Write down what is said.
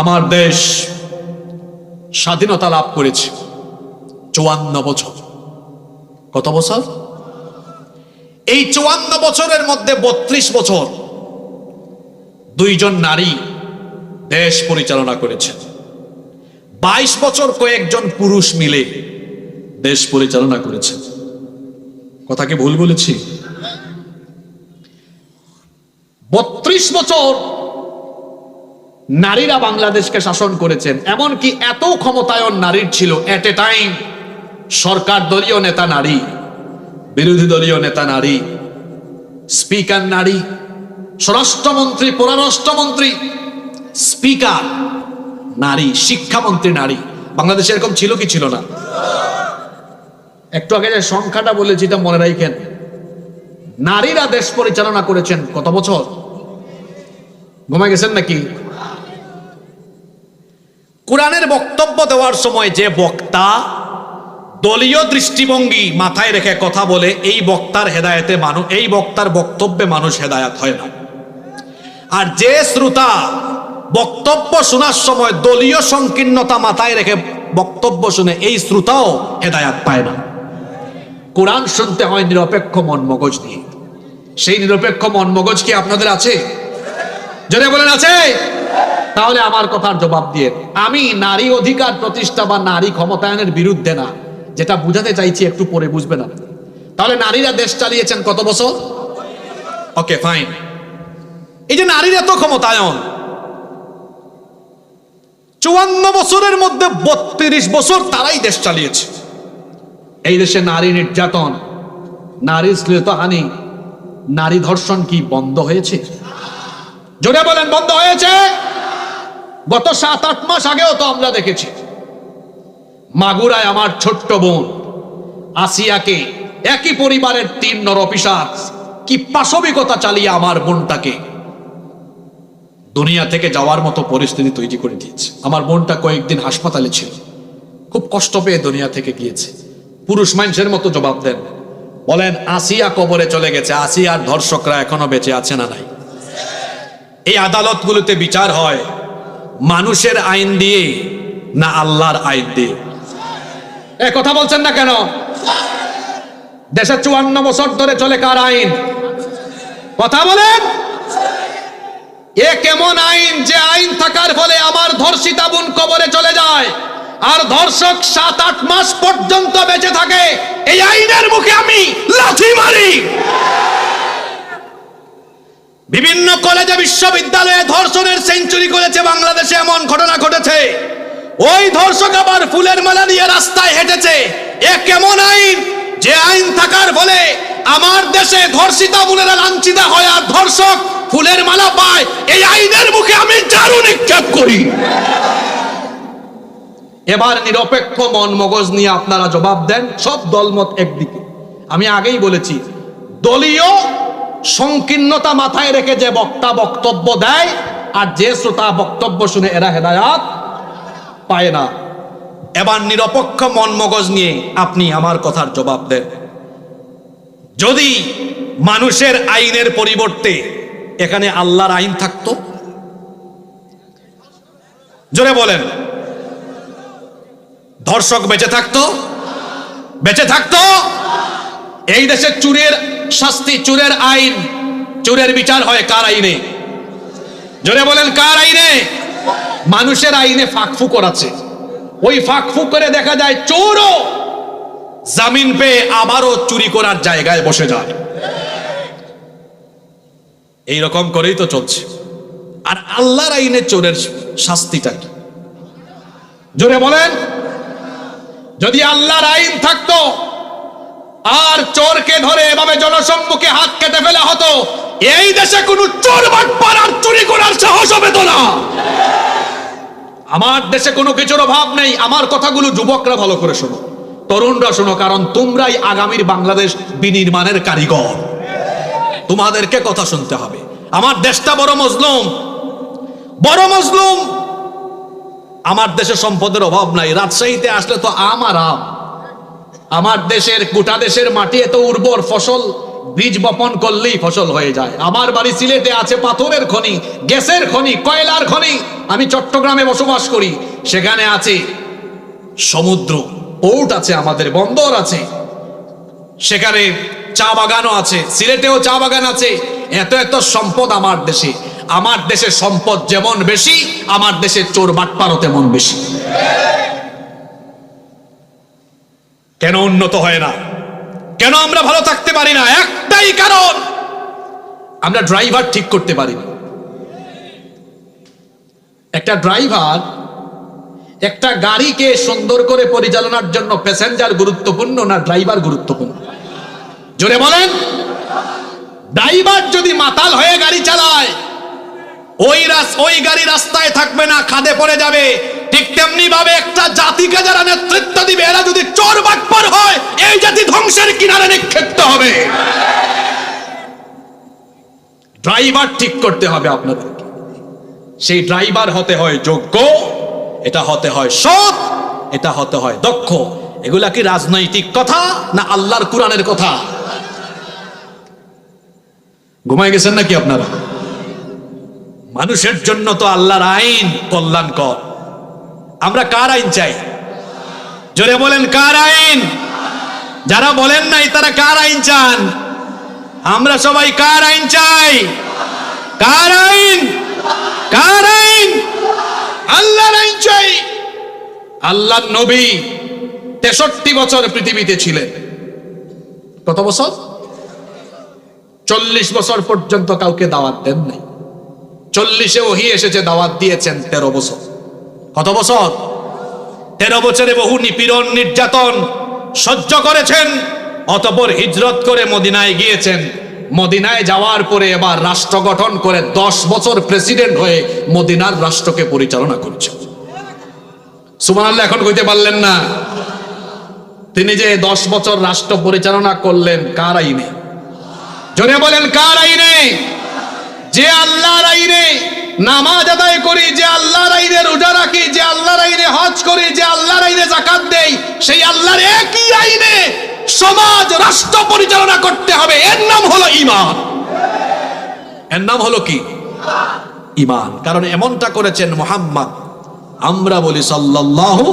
আমার দেশ স্বাধীনতা লাভ করেছে। চুয়ান্ন বছর। কত বছর? এই চুয়ান্ন বছরের মধ্যে বত্রিশ বছর দুইজন নারী দেশ পরিচালনা করেছেন বাইশ বছর কয়েকজন পুরুষ মিলে দেশ পরিচালনা করেছেন কথা কি ভুল বলেছি? বত্রিশ বছর নারীরা বাংলাদেশকে শাসন করেছেন, এমনকি এত ক্ষমতায়ন নারীর ছিল এট এ টাইম সরকার দলীয় নেতা নারী, বিরোধী দলীয় নেতা নারী, স্পিকার নারী, স্বরাষ্ট্রমন্ত্রী, পররাষ্ট্রমন্ত্রী, স্পিকার নারী, শিক্ষামন্ত্রী নারী। বাংলাদেশে এরকম ছিল কি ছিল না? একটু আগে যে সংখ্যাটা বলেছি, এটা মনে রাখেন। নারীরা দেশ পরিচালনা করেছেন কত বছর? ঘুমায় গেছেন নাকি? কোরআনের বক্তব্য দেওয়ার সময় যে বক্তা দলীয় দৃষ্টিভঙ্গি মাথায় রেখে কথা বলে, এই বক্তার হেদায়েতে মানুষ এই বক্তার বক্তব্যে মানুষ হেদায়াত হয় না। আর যে শ্রোতা বক্তব্য শোনার সময় দলীয় সংকীর্ণতা মাথায় রেখে বক্তব্য শুনে, এই শ্রোতাও হেদায়াত পায় না। কোরআন শুনতে হয় নিরপেক্ষ মন মগজ দিয়ে সেই নিরপেক্ষ মন মগজ কি আপনাদের আছে? যদি বলেন, আছে? তাহলে আমার কথার জবাব দিয়ে, আমি নারী অধিকার প্রতিষ্ঠা বা নারী ক্ষমতায়নের বিরুদ্ধে না, যেটা বুঝাতে চাইছি একটু পরে বুঝবে না। তাহলে নারীরা দেশ চালিয়েছেন কত বছর? ওকে ফাইন এই যে নারীর এত ক্ষমতায়ন। চুয়ান্ন বছরের মধ্যে বত্রিশ বছর তারাই দেশ চালিয়েছে। এই দেশে নারী নির্যাতন, নারী শ্লীলতাহানি নারী ধর্ষণ কি বন্ধ হয়েছে? জোরে বলেন, বন্ধ হয়েছে? গত সাত, আট মাস আগেও তো আমরা দেখেছি। মাগুরায় আমার ছোট্ট বোন, আসিয়াকে একই পরিবারের তিন নরপিসাচ কি পাশবিকতা চালিয়ে আমার বোনটাকে দুনিয়া থেকে যাওয়ার মতো পরিস্থিতি তৈরি করে দিয়েছে। আমার বোনটা কয়েকদিন হাসপাতালে ছিল। খুব কষ্ট পেয়ে দুনিয়া থেকে গিয়েছে। পুরুষ মানুষের মতো জবাব দেন বলেন, আসিয়া কবরে চলে গেছে। আসিয়ার ধর্ষকরা এখনও বেঁচে আছে না নাই? এই আদালতগুলোতে বিচার হয়। মানুষের আইন দিয়ে, না আল্লাহর আইন দিয়ে। এ, কথা বলছেন না কেন? দেশে চুয়ান্ন বছর ধরে চলে কার আইন? কথা বলেন। এ কেমন আইন? যে আইন থাকার ফলে আমার ধর্ষিতা বোন কবরে চলে যায়, আর ধর্ষক সাত আট মাস পর্যন্ত বেঁচে থাকে এই আইনের মুখে আমি লাথি মারি কলেজে বিশ্ববিদ্যালয়ে ধর্ষণের সেঞ্চুরি করেছে বাংলাদেশে, এমন ঘটনা ঘটেছে। ওই ধর্ষক আবার ফুলের মালা নিয়ে রাস্তায় হেঁটেছে। এ কেমন আইন? যে আইন থাকার ফলে আমার দেশে ধর্ষিতা বোনেরা লাঞ্ছিতা হয় আর ধর্ষক ফুলের মালা পায়, এই আইনের মুখে আমি জারু নিক্ষেপ করি। এবার নিরপেক্ষ মন মগজ নিয়ে আপনারা জবাব দেন, সব দলমত একদিকে। আমি আগেই বলেছি, দলীয় সংকীর্ণতা মাথায় রেখে যে বক্তা বক্তব্য দেয়, আর যে শ্রোতা বক্তব্য শুনে এরা হেদায়াত পায় না। এবার নিরপেক্ষ মন মগজ নিয়ে আপনি আমার কথার জবাব দেন। যদি মানুষের আইনের পরিবর্তে এখানে আল্লাহর আইন থাকতো? জোরে বলেন। ধর্ষক বেঁচে থাকতো? বেঁচে থাকতো? এই দেশে চুরের শাস্তি চুরের আইন। চুরের বিচার হয় কার আইনে? জোরে বলেন, কার আইনে? মানুষের আইনে ফাঁকফুকর আছে ওই ফাঁকফুক করে দেখা যায় চোরও জামিন পেয়ে আবারও চুরি করার জায়গায় বসে যায়। এই রকম করেই তো চলছে। আর আল্লাহর আইনে চোরের শাস্তিটা কি? জোরে বলেন, যদি আল্লাহর আইন থাকতো আর চোরকে ধরে এভাবে জনসম্মুখে হাত কেটে ফেলা হতো, এই দেশে কোনো চোর বাটপার চুরি করার সাহস হবে তো না। আমার দেশে কোনো কিছুর অভাব নেই, আমার কথাগুলো যুবকরা ভালো করে শোনো। তরুণরা শোনো, কারণ তোমরাই আগামীর বাংলাদেশ বিনির্মাণের কারিগর। তোমাদেরকে কথা শুনতে হবে। আমার দেশটা বড় মজলুম। বড় মজলুম। আমার দেশে সম্পদের অভাব নাই। রাজশাহীতে আসলে তো আম আর আম। আমার দেশের, গোটা দেশের মাটি এত উর্বর ফসল। বীজ বপন করলেই ফসল হয়ে যায়। আমার বাড়ি সিলেটে আছে পাথরের খনি, গ্যাসের খনি, কয়লার খনি। আমি চট্টগ্রামে বসবাস করি। সেখানে আছে সমুদ্র পোর্ট আছে আমাদের, বন্দর আছে। সেখানে চা বাগানও আছে, সিলেটেও চা বাগান আছে। এত এত সম্পদ আমার দেশে। আমার দেশে সম্পদ যেমন বেশি, আমার দেশে চোর বাটপারও তেমন বেশি। কেন উন্নত হয় না? কেন আমরা ভালো থাকতে পারি না? একটাই কারণ, আমরা ড্রাইভার ঠিক করতে পারি না একটা ড্রাইভার একটা গাড়িকে সুন্দর করে পরিচালনার জন্য প্যাসেঞ্জার গুরুত্বপূর্ণ না ড্রাইভার গুরুত্বপূর্ণ? জোরে বলেন। ড্রাইভার যদি মাতাল হয়ে গাড়ি চালায়, ওই ওই গাড়ি রাস্তায় থাকবে না, খাদে পড়ে যাবে। ঠিক তেমনি ভাবে একটা জাতিকে যারা নেতৃত্ব দিবে, এরা যদি চোর বাটপার হয়, এই জাতি ধ্বংসের কিনারে নিক্ষিপ্ত হবে। ড্রাইভার ঠিক করতে হবে আপনাদেরকে। সেই ড্রাইভার হতে হয় যোগ্য, এটা হতে হয় সৎ, এটা হতে হয় দক্ষ। এগুলা কি রাজনৈতিক কথা না আল্লাহর কোরআনের কথা? ঘুমাই গেছেন নাকি আপনারা? মানুষের জন্য তো আল্লাহর আইন কল্যাণকর। আমরা কার আইন চাই? জোরে বলেন, কার আইন? যারা বলেন নাই, তারা কার আইন চান? আমরা সবাই কার আইন চাই? কার আইন? কার আইন? আল্লাহর আইন চাই। আল্লাহর নবী তেষট্টি বছর পৃথিবীতে ছিলেন। কত বছর? চল্লিশ বছর পর্যন্ত কাউকে দাওয়াত দেন নাই। চল্লিশে ওহি এসেছে, দাওয়াত দিয়েছেন তেরো বছর। কত বছর? তেরো বছরে বহু নিপীড়ন, নির্যাতন সহ্য করেছেন, অতপর হিজরত করে মদিনায় গিয়েছেন। মদিনায় যাওয়ার পরে এবার রাষ্ট্র গঠন করে দশ বছর প্রেসিডেন্ট হয়ে মদিনার রাষ্ট্রকে পরিচালনা করছেন। সুমান আল্লাহ এখন কইতে পারলেন না। তিনি যে দশ বছর রাষ্ট্র পরিচালনা করলেন, কার আইনে? জোরে বলেন, কার আইনে? যে আল্লাহর আইনে। নামাজ আদায় করি, যে আল্লাহর আইনে রোজা রাখি, যে আল্লাহর আইনে হজ করি, যে আল্লাহর আইনে জাকাত দেই, সেই আল্লাহর একই আইনে সমাজ, রাষ্ট্র পরিচালনা করতে হবে। এর নাম হলো ইমান এর নাম হলো কি? ইমান কারণ এমনটা করেছেন মোহাম্মদ। আমরা বলি সাল্লাল্লাহু